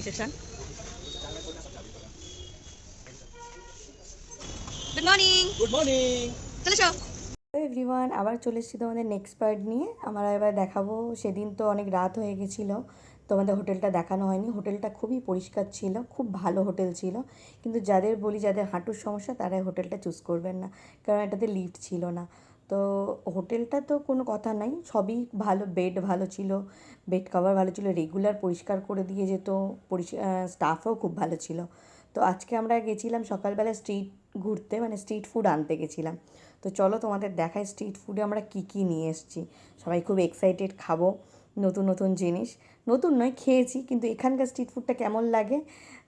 Reception good morning good morning চলে এসো। Everyone আবার চলে এসেছি তোমাদের নেক্সট পার্ট নিয়ে। আমরা এবার দেখাবো সেদিন তো অনেক রাত হয়ে গেছিল তোমাদের হোটেলটা দেখানো হয়নি। হোটেলটা খুবই পরিষ্কার ছিল খুব ভালো হোটেল ছিল। কিন্তু যাদের বলি যাদের হাঁটুর সমস্যা তারা হোটেলটা চুজ করবেন না কারণ এটাতে লিফট ছিল না। তো হোটেলটা তো কোনো কথা নাই, সবই ভালো বেড ভালো ছিল বেড কভার ভালো ছিল রেগুলার পরিষ্কার করে দিয়ে যেত স্টাফও খুব ভালো ছিল। তো আজকে আমরা গেছিলাম সকালবেলা স্ট্রিট ঘুরতে মানে স্ট্রিট ফুড আনতে গেছিলাম। তো চলো তোমাদের দেখায় স্ট্রিট ফুডে আমরা কী কী নিয়ে এসেছি। সবাই খুব এক্সাইটেড খাব। নতুন নতুন জিনিস। নতুন নয় খেয়েছি কিন্তু এখানকার স্ট্রিট ফুডটা কেমন লাগে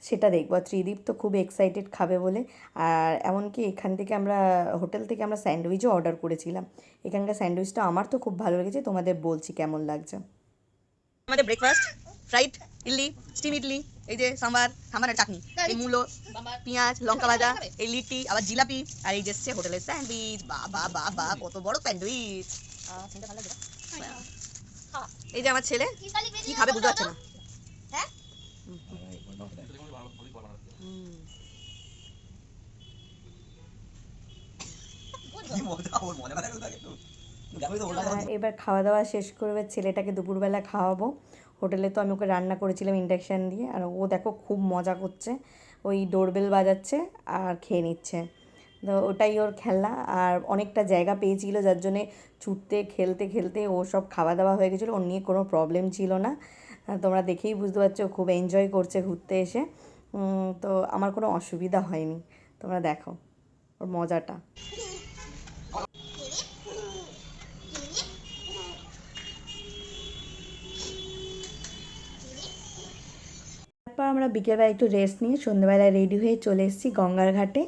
সেটা দেখব। আর ত্রিদীপ তো খুব এক্সাইটেড খাবে বলে। আর এমনকি এখান থেকে আমরা হোটেল থেকে আমরা স্যান্ডউইচও অর্ডার করেছিলাম। এখানকার স্যান্ডউইচটা আমার তো খুব ভালো লেগেছে তোমাদের বলছি কেমন লাগছে। আমাদের breakfast fried idli steam idli এই যে সাম্বার সাম্বার আর চাটনি এই মূলো পেঁয়াজ লঙ্কা ভাজা এই লিট্টি আবার জিলাপি আর এই যে হোটেলের স্যান্ডউইচ বা বা বা বা কত বড় স্যান্ডউইচ এই যে আমার ছেলে কি খাবে বুঝতে পারছে না। ওটা আর এবার খাওয়া দাওয়া শেষ করবে ছেলেটাকে দুপুরবেলা খাওয়াবো। হোটেলে তো আমি ওকে রান্না করেছিলাম ইন্ডাকশান দিয়ে আর ও দেখো খুব মজা করছে। ওই ডোরবেল বাজাচ্ছে আর খেয়ে নিচ্ছে। তো ওটাই ওর খেলনা আর অনেকটা জায়গা পেয়েছিল যার জন্যে ছুটতে, খেলতে খেলতে ও সব খাওয়া দাওয়া হয়ে গেছিল। ওর নিয়ে কোনো প্রবলেম ছিল না। তোমরা দেখেই বুঝতে পারছ খুব এনজয় করছে ঘুরতে এসে। তো আমার কোনো অসুবিধা হয়নি। তোমরা দেখো ওর মজাটা। তারপর আমরা বিকেলবেলা একটু রেস্ট নিয়ে সন্ধ্যেবেলায় রেডি হয়ে চলে এসেছি গঙ্গার ঘাটে।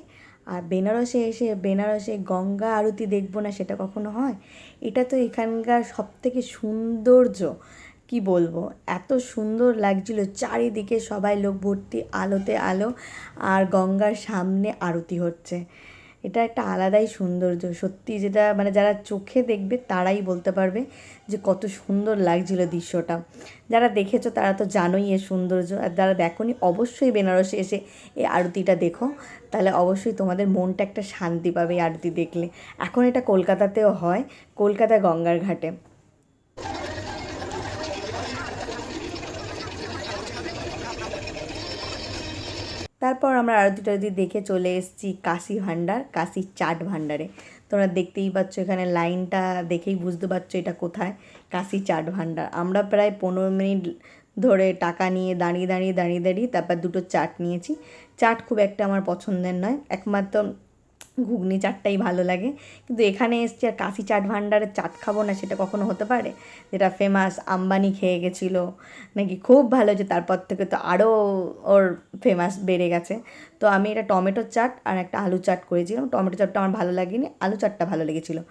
আর বেনারসে এসে, বেনারসে গঙ্গা আরতি দেখব না সেটা কখনো হয়? এটা তো এখানকার সবথেকে সৌন্দর্য, কি বলব? এত সুন্দর লাগছিল, চারিদিকে সবাই লোক ভর্তি, আলোতে আলো, আর গঙ্গার সামনে আরতি হচ্ছে। এটা একটা আলাদাই সৌন্দর্য। সত্যি যেটা মানে যারা চোখে দেখবে তারাই বলতে পারবে যে কত সুন্দর লাগছিল দৃশ্যটা। যারা দেখেছ তারা তো জানোই এ সৌন্দর্য। আর যারা দেখোনি অবশ্যই বেনারসে এসে এই আরতিটা দেখো। তাহলে অবশ্যই তোমাদের মনটা একটা শান্তি পাবে এই আরতি দেখলে। এখন এটা কলকাতাতেও হয়, কলকাতা গঙ্গার ঘাটে। তারপর আমরা আরতি টারতি দেখে চলে এসেছি কাশি ভাণ্ডার, কাশি চাট ভাণ্ডারে। তোমরা দেখতেই পাচ্ছ এখানে লাইনটা দেখেই বুঝতে পারছ এটা কোথায়, কাশি চাট ভাণ্ডার। আমরা প্রায় পনেরো মিনিট ধরে টাকা নিয়ে দাঁড়িয়ে দাঁড়িয়ে দাঁড়িয়ে দাঁড়িয়ে তারপর দুটো চাট নিয়েছি। চাট খুব একটা আমার পছন্দের নয়। একমাত্র ঘুগনি চাটটাই ভালো লাগে। কিন্তু এখানে এসছি আর কাশি চাট ভাণ্ডারের চাট খাব না সেটা কখনো হতে পারে? যেটা ফেমাস আম্বানি খেয়ে গেছিল। নাকি খুব ভালো যে তারপর থেকে তো আরও ওর ফেমাস বেড়ে গেছে। তো আমি এটা টমেটো চাট আর একটা আলু চাট করেছিলাম। টমেটো চাটটা আমার ভালো লাগেনি, আলু চাটটা ভালো লেগেছিলো।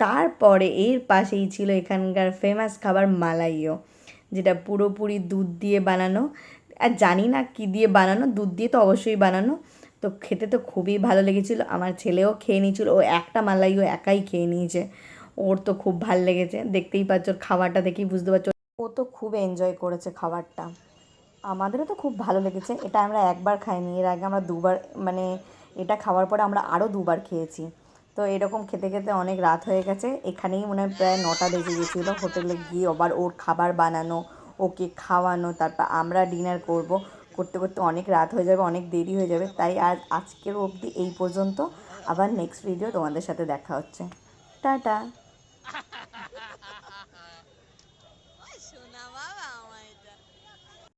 তারপরে এর পাশেই ছিল এখানকার ফেমাস খাবার মালাইও, যেটা পুরোপুরি দুধ দিয়ে বানানো। আর জানি না কী দিয়ে বানানো, দুধ দিয়ে তো অবশ্যই বানানো। তো খেতে তো খুবই ভালো লেগেছিলো। আমার ছেলেও খেয়ে নিয়েছিল, ও একটা মালাইও একাই খেয়ে নিয়েছে। ওর তো খুব ভালো লেগেছে, দেখতেই পাচ্ছ খাবারটা দেখেই বুঝতে পারছ। ও তো খুব এনজয় করেছে খাবারটা। আমাদেরও তো খুব ভালো লেগেছে, এটা আমরা একবার খাইনি, এর আগে আমরা দুবার মানে এটা খাওয়ার পরে আমরা আরও দুবার খেয়েছি। তো এরকম খেতে খেতে অনেক রাত হয়ে গেছে, এখানেই মনে হয় প্রায় নটা বেজে গেছিল, হোটেলে গিয়ে আবার ওর খাবার বানানো, ওকে খাওয়ানো, তারপর আমরা ডিনার করব। করতে করতে অনেক রাত হয়ে যাবে, অনেক দেরি হয়ে যাবে। তাই আজ আজকের অবধি এই পর্যন্ত। আবার নেক্সট ভিডিও তোমাদের সাথে দেখা হচ্ছে। টাটা।